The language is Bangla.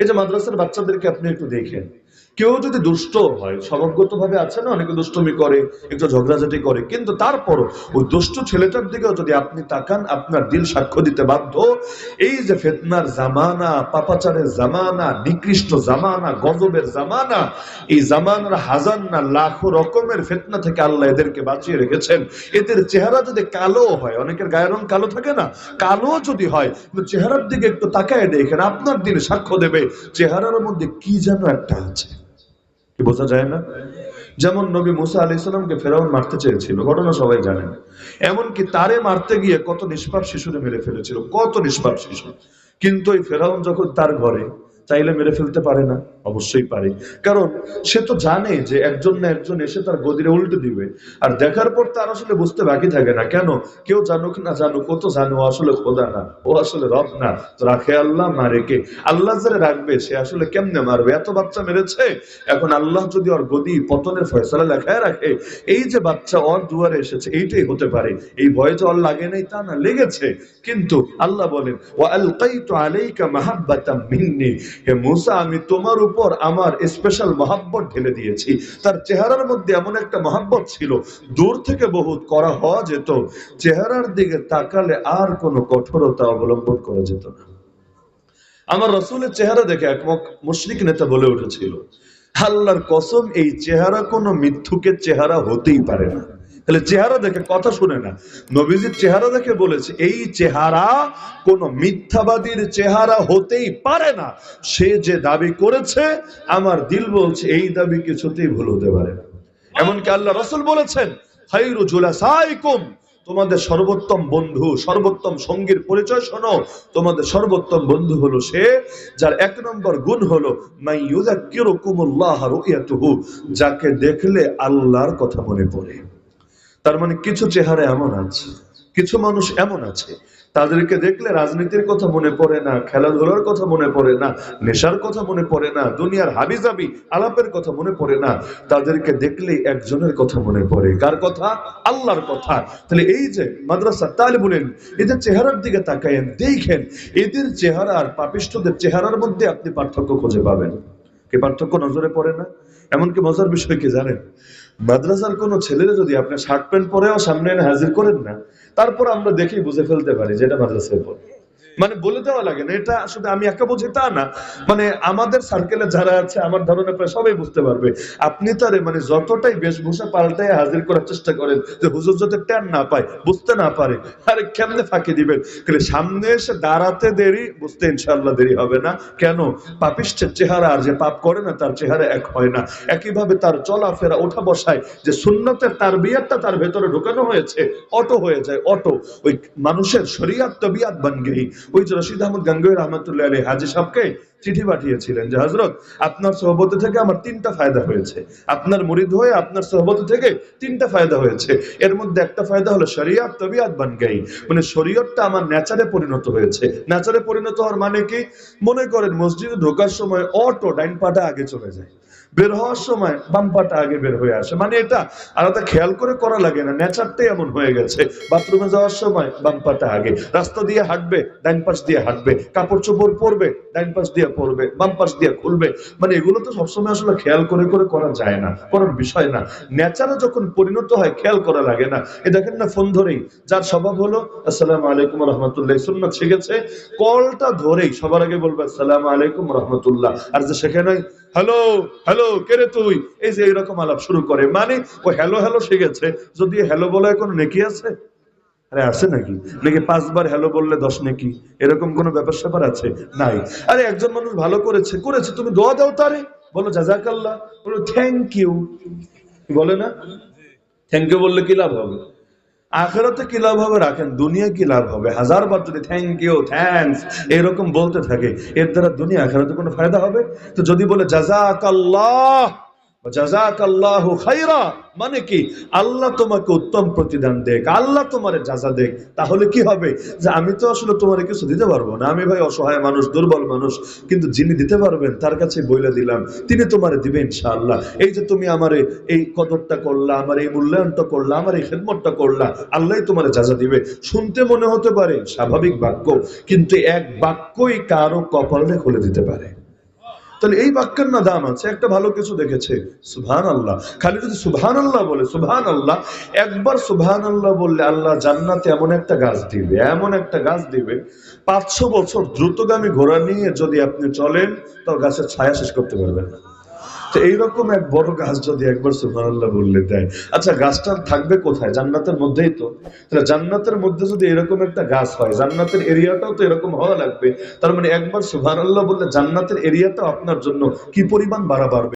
এই যে মাদ্রাসার বাচ্চাদেরকে আপনি একটু দেখেন। কেউ যদি দুষ্ট হয় স্বভাবগত ভাবে আছে না, অনেকে দুষ্টমি করে, একটু ঝগড়াঝাটি করে, কিন্তু তারপরও ওই দুষ্ট ছেলেটার দিকেও যদি আপনি তাকান, আপনার দিল সাক্ষ্য দিতে বাধ্য, এই যে ফেতনার জামানা, পাপাচারের জামানা, নিকৃষ্ট জামানা, গজবের জামানা, এই জামানার হাজার না লাখো রকমের ফেতনা থেকে আল্লাহ এদেরকে বাঁচিয়ে রেখেছেন। এদের চেহারা যদি কালো হয়, অনেকের গায়ের রং কালো থাকে না, কালো যদি হয় চেহারার দিকে একটু তাকায় দেখেন, আপনার দিন সাক্ষ্য দেবে, চেহারার মধ্যে কি যেন একটা আছে। কি বোঝা যায় না? যেমন নবী মুসা আলি সাল্লামকে ফেরাউন মারতে চেয়েছিল, ঘটনা সবাই জানেন। এমনকি তারে মারতে গিয়ে কত নিষ্পাপ শিশুরে মেরে ফেলেছিল, কত নিষ্পাপ শিশু। কিন্তু ওই ফেরাউন যখন তার ঘরে, চাইলে মেরে ফেলতে পারে না। অবশ্যই পারে। কারণ সে তো জানে যে একজন না একজন এসে তার গদিরে উল্টে দিবে। আর দেখার পর তার আসলে বুঝতে বাকি থাকে না। কেন? কেউ জানুক না জানুক, ও তো জানো আসলে খোদা না, ও আসলে রব না। রাখে আল্লাহ, মারে কে? আল্লাহ যারা রাখবে, সে আসলে কেমনে মারবে? এত বাচ্চা মেরেছে। এখন আল্লাহ যদি ওর গদি পতনের ফয়সলা লেখায় রাখে, এই যে বাচ্চা ওর দুয়ারে এসেছে, এইটাই হতে পারে। এই ভয় যে ওর লাগে নাই, তা না, লেগেছে। কিন্তু আল্লাহ বলেন ও আলকাইতু আলাইকা মাহাব্বাতাম মিন্নি। হে মুসা, আমি তোমার উপর আমার স্পেশাল মহাব্বত ঢেলে দিয়েছি। তার চেহারার মধ্যে এমন একটা মহাব্বত ছিল, দূর থেকে বহুত করা হওয়া যেত, চেহারার দিকে তাকালে আর কোনো কঠোরতা অবলম্বন করা যেত না। আমার রসুলের চেহারা দেখে এক মুশরিক নেতা বলে উঠেছিল, আল্লাহর কসম, এই চেহারা কোনো মিথ্যুকের চেহারা হতেই পারে না। তাহলে চেহারা দেখে কথা শুনে না। নবীজির চেহারা দেখে বলেছে, এই চেহারা কোন মিথ্যাবাদীর চেহারা হতেই পারে না। সে যে দাবি করেছে, আমার দিল বলছে, এই দাবি কিছুতেই ভুল হতে পারে না। এমনকি আল্লাহ রসুল বলেছেন তোমাদের সর্বোত্তম বন্ধু, সর্বোত্তম সঙ্গীর পরিচয় শোনো। তোমাদের সর্বোত্তম বন্ধু হলো সে যার এক নম্বর গুণ হলো যাকে দেখলে আল্লাহর কথা মনে পড়ে। তার মানে কিছু চেহারা এমন আছে, কিছু মানুষ এমন আছে, তাদেরকে দেখলে রাজনীতির কথা মনে পড়ে না, খেলাধুলার কথা মনে পড়ে না, নেশার কথা মনে পড়ে না, দুনিয়ার হাবিজাবি, আলাপের কথা মনে পড়ে না, তাদেরকে দেখলেই একজনের কথা মনে পড়ে। কার কথা? আল্লাহর কথা। তাহলে এই যে মাদ্রাসা তাহলে বলেন এদের চেহারার দিকে তাকায়েন, দেখেন, এদের চেহারা আর পাপিষ্ঠদের চেহারার মধ্যে আপনি পার্থক্য খুঁজে পাবেন। কি পার্থক্য নজরে পড়ে না? এমনকি মজার বিষয় কি জানেন? মাদ্রাসার কোনো ছেলেরা যদি আপনি শার্ট প্যান্ট পরেও সামনে এনে হাজির করেন না, তারপর আমরা দেখেই বুঝে ফেলতে পারি যেটা মাদ্রাসায় পড়ে। মানে বলে দেওয়া লাগে না, এটা আসলে আমি একা বুঝি তা না। মানে আমাদের সার্কেলে যারা আছে, আমার ধারণা প্রায় সবাই বুঝতে পারবে। আপনি তারে মানে যতটাই বেশভূষা পাল্টায় হাজির করার চেষ্টা করেন, যে হুজুর যাতে ট্যান না পায়, বুঝতে না পারে, আরে কেমনে ফাঁকি দিবেন? সামনে এসে দাঁড়াতে দেরি, বুঝতে ইনশাল্লাহ দেরি হবে না। কেন? পাপিষ্ঠের চেহারা আর যে পাপ করে না, তার চেহারা এক হয় না। একইভাবে তার চলাফেরা, ওঠা বসায়, যে সুন্নতের তার বিয়ারটা তার ভেতরে ঢুকানো হয়েছে, অটো হয়ে যায়, অটো। ওই মানুষের শরিয়াত তবিয়াত বান গেই ওই যে রশিদ আহমদ গাঙ্গুই রহমতুল্লাহ আলী হাজি সাহেবকে চিঠি পাঠিয়েছিলেন যে হজরত আপনার সহবতে থেকে আমার তিনটা ফায়দা হয়েছে। আপনার মুরিদ হয়ে আপনার সহবতে থেকে তিনটা ফায়দা হয়েছে। এর মধ্যে একটা ফায়দা হলো শরিয়াত, তবিয়াত বান গাই মানে শরীয়তটা আমার ন্যাচারে পরিণত হয়েছে। ন্যাচারে পরিণত হওয়ার মানে কি? মনে করেন মসজিদে ঢোকার সময় অটো ডাইন পাটা আগে চলে যায়। বের হওয়ার সময় বাম আগে বের হয়ে আসে। মানে এটা আলাদা খেয়াল করে করা লাগে না। নেচারটাই এমন হয়ে গেছে। বাথরুমে যাওয়ার সময় বাম আগে। রাস্তা দিয়ে হাঁটবে, ডাইন পাশ দিয়ে হাঁটবে। কাপড় চোপড় পরবে, ডাইন পাশ দিয়ে পরবে, বাম পাশ দিয়ে খুলবে। মানে এগুলো তো সবসময় আসলে খেয়াল করে করে করা যায় না, করার বিষয় না। নেচারে যখন পরিণত হয়, খেয়াল করা লাগে না। এ দেখেন না, ফোন ধরেই। যার স্বভাব হলো, আসসালামু আলাইকুম রহমতুল্লাহ, সুন্নাত শিখেছে। কলটা ধরেই, সবার আগে বলবে, আসসালামু আলাইকুম রহমতুল্লাহ। আর যে সেখানে, হ্যালো হ্যালো কে রে তুই? এই যে এইরকম আলাপ শুরু করে। মানে ও হ্যালো হ্যালো শিখেছে যদি হ্যালো বলে কোনো নেকি আছে? আছে নাকি? নাকি পাঁচবার হ্যালো বললে দশ নাকি? এরকম কোনো ব্যাপার স্যাপার আছে? নাই। আরে একজন মানুষ ভালো করেছে করেছে, তুমি দোয়া দাও তারে। বলো জাজাকাল্লা বলো থ্যাংক ইউ বলে না? থ্যাংক ইউ বললে কি লাভ হবে? আখেরাতে কি লাভ হবে রাখেন? দুনিয়া কি লাভ হবে? হাজার বার যদি থ্যাংক ইউ থ্যাংকস এরকম বলতে থাকে, এর দ্বারা দুনিয়া আখেরাতে কোনো ফায়দা হবে? তো যদি বলে জাজাক আল্লাহ মানে কি? আল্লাহ তোমাকে উত্তম প্রতিদান দেখ, আল্লাহ তোমার যাজা দেখ, তাহলে কি হবে? যে আমি তো আসলে তোমার কিছু দিতে পারব না। আমি ভাই অসহায় মানুষ, দুর্বল মানুষ, কিন্তু যিনি দিতে পারবেন, তার কাছে বইলে দিলাম, তিনি তোমারে দিবেন ইনশাআল্লাহ। এই যে তুমি আমারে এই কদরটা করলা, আমার এই মূল্যায়নটা করলা, আমার এই খেদমতটা করলা, আল্লাহ তোমার যাজা দিবে। শুনতে মনে হতে পারে, স্বাভাবিক বাক্য, কিন্তু এক বাক্যই কারও কপালে খুলে দিতে পারে। তাহলে এই বাক্যের না দাম আছে, একটা ভালো কিছু দেখেছে সুভান আল্লাহ খালি যদি সুভান আল্লাহ বলে সুভান আল্লাহ একবার সুভান আল্লাহ বললে আল্লাহ জান্নাতে এমন একটা গাছ দিবে, এমন একটা গাছ দিবে, পাঁচশো বছর দ্রুতগামী ঘোড়া নিয়ে যদি আপনি চলেন তো গাছের ছায়া শেষ করতে পারবেন না। তো এইরকম এক বড় গাছ যদি একবার সুবহানাল্লাহ বললে দেয়। আচ্ছা গাছটা থাকবে কোথায়? জান্নাতের মধ্যেই তো। জান্নাতের মধ্যে যদি এরকম একটা গাছ হয়, জান্নাতের এরিয়াটাও তো এরকম হওয়া লাগবে। তার মানে একবার সুবহানাল্লাহ বললে জান্নাতের এরিয়াটাও আপনার জন্য কি পরিমাণ বাড়া বাড়বে